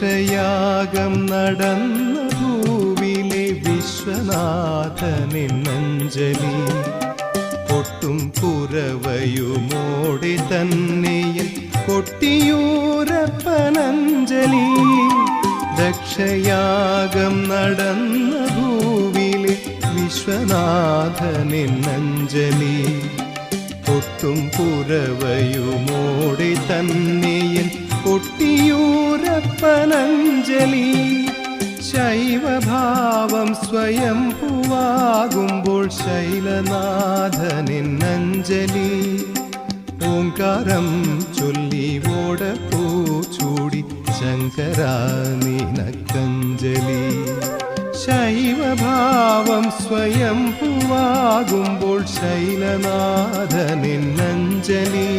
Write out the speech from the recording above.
ദക്ഷയാഗം നടന്ന ഭൂവിലെ വിശ്വനാഥനിന്നഞ്ജലി കൊട്ടും പുറവയുമോടി തന്നെയൻ കൊട്ടിയൂരപ്പനഞ്ജലി. ദക്ഷയാഗം നടന്ന ഭൂവിലെ വിശ്വനാഥനിന്നഞ്ജലി കൊട്ടും പുറവയുമോടെ കൊട്ടിയൂരപ്പനഞ്ജലി ശൈവഭാവം സ്വയം പൂവാകുമ്പോൾ ശൈലനാഥനിന്നഞ്ജലി. ഓങ്കാരം ചൊല്ലി പൂ ചൂടി ശങ്കരാ നിനക്കഞ്ജലി. ശൈവഭാവം സ്വയം പൂവാകുമ്പോൾ ശൈലനാഥനിന്നഞ്ജലി